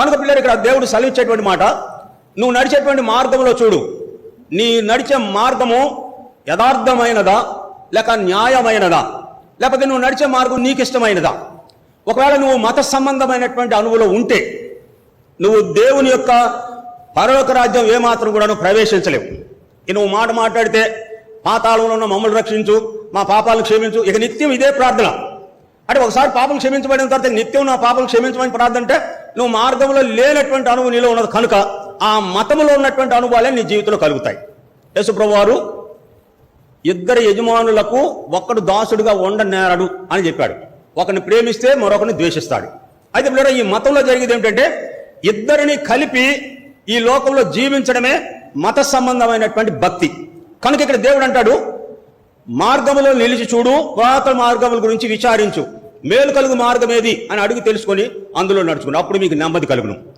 కనుక పిల్లలు ఇక్కడ దేవుడు సెలవిచ్చేటువంటి మాట నువ్వు నడిచేటువంటి మార్గంలో చూడు. నీ నడిచే మార్గము యథార్థమైనదా లేక న్యాయమైనదా? లేకపోతే నువ్వు నడిచే మార్గం నీకు ఇష్టమైనదా ఒకవేళ నువ్వు మత సంబంధమైనటువంటి అనువులో ఉంటే నువ్వు దేవుని యొక్క పరలోక రాజ్యం ఏమాత్రం కూడా నువ్వు ప్రవేశించలేవు. ఇక నువ్వు మాట మాట్లాడితే పాతాళంలో ఉన్న మమ్మల్ని రక్షించు మా పాపాలను క్షమించు. ఇక నిత్యం ఇదే ప్రార్థన. అంటే ఒకసారి పాపం క్షమించబడిన తర్వాత నిత్యం నా పాపం క్షమించమని ప్రార్థన అంటే నువ్వు మార్గంలో లేనటువంటి అనుభవం నీలో ఉన్నది కనుక ఆ మతంలో ఉన్నటువంటి అనుభవాలే నీ జీవితంలో కలుగుతాయి. యేసుప్రభు వారు ఇద్దరు యజమానులకు ఒక్కడు దాసుడుగా ఉండనేరడు అని చెప్పాడు. ఒకరిని ప్రేమిస్తే మరొకరిని ద్వేషిస్తాడు. అయితే ఇప్పుడు ఈ మతంలో జరిగేది ఏమిటంటే ఇద్దరిని కలిపి ఈ లోకంలో జీవించడమే మత సంబంధమైనటువంటి భక్తి. కనుక ఇక్కడ దేవుడు అంటాడు మార్గములో నిలిచి చూడు పురాతన మార్గముల గురించి విచారించు. మేలు కలుగు మార్గం ఏది అని అడిగి తెలుసుకొని అందులో నడుచుకుని అప్పుడు మీకు నెమ్మది కలుగును.